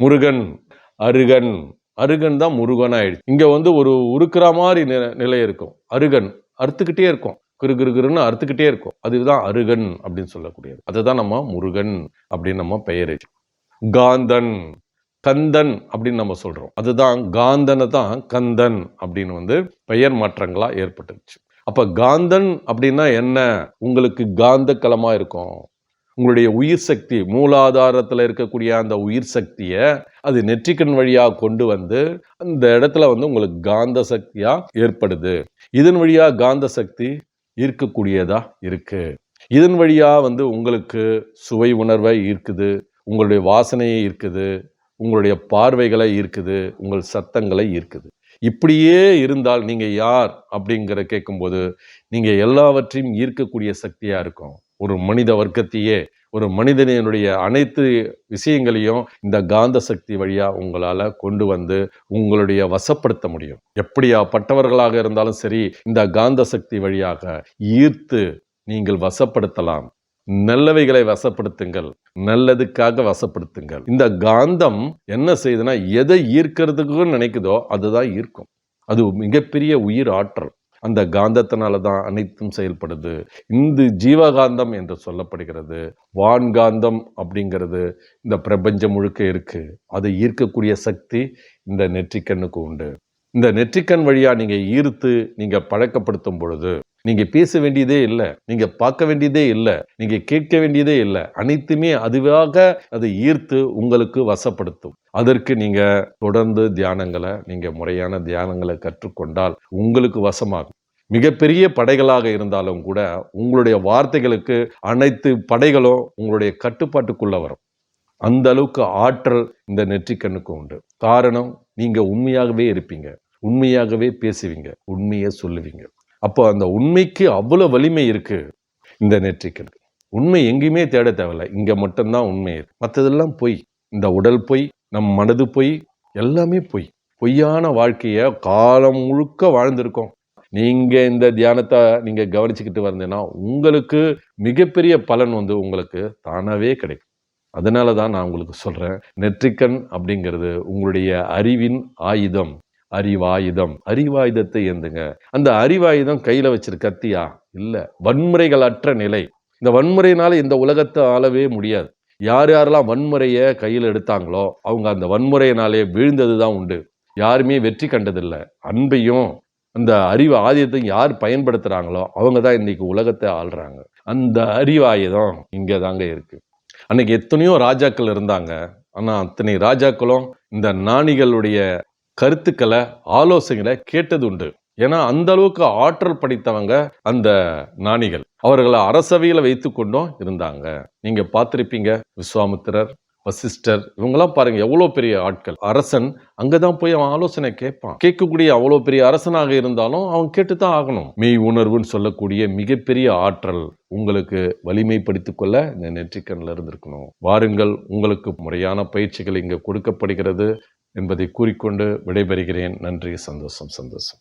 முருகன் அருகன். அருகன் தான் முருகன் ஆயிடுச்சு இங்கே வந்து ஒரு உருக்குற மாதிரி நில- நிலை இருக்கும். அருகன் அறுத்துக்கிட்டே இருக்கும். கிரு கிருன்னு அறுத்துக்கிட்டே இருக்கும். அதுதான் அருகன் அப்படின்னு சொல்லக்கூடியது. அதுதான் நம்ம முருகன் அப்படின்னு நம்ம பெயர் காந்தன் கந்தன் அப்படின்னு நம்ம சொல்கிறோம் அதுதான் காந்தனை தான் கந்தன் அப்படின்னு வந்து பெயர் மாற்றங்களாக ஏற்பட்டுருச்சு. அப்போ காந்தன் அப்படின்னா என்ன? உங்களுக்கு காந்த கலமாக இருக்கும். உங்களுடைய உயிர் சக்தி மூலாதாரத்தில் இருக்கக்கூடிய அந்த உயிர் சக்தியை அது நெற்றிக்கண் வழியாக கொண்டு வந்து அந்த இடத்துல வந்து உங்களுக்கு காந்த சக்தியாக ஏற்படுது. இதன் வழியாக காந்த சக்தி ஈர்க்கக்கூடியதாக இருக்குது இதன் வழியாக வந்து உங்களுக்கு சுவை உணர்வை ஈர்க்குது உங்களுடைய வாசனையை ஈர்க்குது உங்களுடைய பார்வைகளை ஈர்க்குது உங்கள் சத்தங்களை ஈர்க்குது. இப்படியே இருந்தால் நீங்கள் யார் அப்படிங்கிற கேட்கும்போது நீங்கள் எல்லாவற்றையும் ஈர்க்கக்கூடிய சக்தியாக இருக்கும். ஒரு மனித வர்க்கத்தையே ஒரு மனிதனுடைய அனைத்து விஷயங்களையும் இந்த காந்த சக்தி வழியாக உங்களால் கொண்டு வந்து உங்களுடைய வசப்படுத்த முடியும். எப்படியா பட்டவர்களாக இருந்தாலும் சரி இந்த காந்த சக்தி வழியாக ஈர்த்து நீங்கள் வசப்படுத்தலாம். நல்லவைகளை வசப்படுத்துங்கள். நல்லதுக்காக வசப்படுத்துங்கள். இந்த காந்தம் என்ன செய்யுதுன்னா எதை ஈர்க்கிறதுக்கு நினைக்குதோ அதுதான் ஈர்க்கும். அது மிகப்பெரிய உயிர் ஆற்றல். அந்த காந்தத்தினால தான் அனைத்தும் செயல்படுது. இந்த ஜீவகாந்தம் என்று சொல்லப்படுகிறது. வான்காந்தம் அப்படிங்கிறது இந்த பிரபஞ்சம் முழுக்க இருக்குது அதை ஈர்க்கக்கூடிய சக்தி இந்த நெற்றிக்கண்ணுக்கு உண்டு. இந்த நெற்றிக்கண் வழியாக நீங்கள் ஈர்த்து நீங்கள் பழக்கப்படுத்தும் பொழுது நீங்க பேச வேண்டியதே இல்லை நீங்க பார்க்க வேண்டியதே இல்லை நீங்க கேட்க வேண்டியதே இல்லை அனைத்துமே அதுவாக அதை ஈர்த்து உங்களுக்கு வசப்படுத்தும். அதற்கு நீங்க தொடர்ந்து தியானங்களை நீங்க முறையான தியானங்களை கற்றுக்கொண்டால் உங்களுக்கு வசமாகும். மிகப்பெரிய படைகளாக இருந்தாலும் கூட உங்களுடைய வார்த்தைகளுக்கு அனைத்து படைகளும் உங்களுடைய கட்டுப்பாட்டுக்குள்ள வரும். அந்த அளவுக்கு ஆற்றல் இந்த நெற்றிக்கண்ணுக்கு உண்டு. காரணம் நீங்க உண்மையாகவே இருப்பீங்க. உண்மையாகவே பேசுவீங்க. உண்மையை சொல்லுவீங்க. அப்போ அந்த உண்மைக்கு அவ்வளோ வலிமை இருக்குது இந்த நெற்றிக்கண் உண்மை எங்கேயுமே தேட தேவையில்ல. இங்கே மட்டும்தான் உண்மை இருக்கு. மற்றதெல்லாம் பொய். இந்த உடல் பொய் நம் மனது பொய் எல்லாமே பொய். பொய்யான வாழ்க்கையை காலம் முழுக்க வாழ்ந்திருக்கோம். நீங்கள் இந்த தியானத்தை நீங்கள் கவனிச்சுக்கிட்டு வந்தீங்கன்னா உங்களுக்கு மிகப்பெரிய பலன் வந்து உங்களுக்கு தானாகவே கிடைக்கும். அதனால தான் நான் உங்களுக்கு சொல்கிறேன் நெற்றிக்கண் அப்படிங்கிறது உங்களுடைய அறிவின் ஆயுதம். அறிவாயுதம். அறிவாயுதத்தை ஏந்துங்க. அந்த அறிவாயுதம் கையில் வச்சிரு கத்தியா? இல்ல. வன்முறைகளற்ற நிலை. இந்த வன்முறையினால இந்த உலகத்தை ஆளவே முடியாது. யார் யாரெல்லாம் வன்முறையை கையில் எடுத்தாங்களோ அவங்க அந்த வன்முறையினாலே வீழ்ந்தது தான் உண்டு. யாருமே வெற்றி கண்டதில்லை. அன்பையும் அந்த அறிவு ஆயுதத்தையும் யார் பயன்படுத்துகிறாங்களோ அவங்க தான் இன்னைக்கு உலகத்தை ஆள்றாங்க. அந்த அறிவாயுதம் இங்கே தாங்க இருக்குது அன்னைக்கு எத்தனையோ ராஜாக்கள் இருந்தாங்க. ஆனால் அத்தனை ராஜாக்களும் இந்த நாணிகளுடைய கருத்துக்களை ஆலோசனைகளை கேட்டது உண்டு. ஏன்னா அந்த அளவுக்கு ஆற்றல் படைத்தவங்க அந்த நாணிகள் அவர்களை அரசவையில் வைத்து கொண்டும் இருந்தாங்க. நீங்க பார்த்துருப்பீங்க விஸ்வாமித்திரர் வசிஷ்டர் இவங்கெல்லாம் பாருங்க எவ்வளோ பெரிய ஆட்கள். அரசன் அங்கதான் போய் அவன் ஆலோசனை கேட்பான். கேட்கக்கூடிய அவ்வளோ பெரிய அரசனாக இருந்தாலும் அவன் கேட்டு தான் ஆகணும். மெய் உணர்வுன்னு சொல்லக்கூடிய மிகப்பெரிய ஆற்றல் உங்களுக்கு வலிமைப்படுத்திக் கொள்ள இந்த நெற்றிக்கண்ணில் இருந்திருக்கணும். வாருங்கள் உங்களுக்கு முறையான பயிற்சிகள் இங்கே கொடுக்கப்படுகிறது. என்பதை கூறிக்கொண்டு விடைபெறுகிறேன். நன்றி சந்தோஷம் சந்தோஷம்.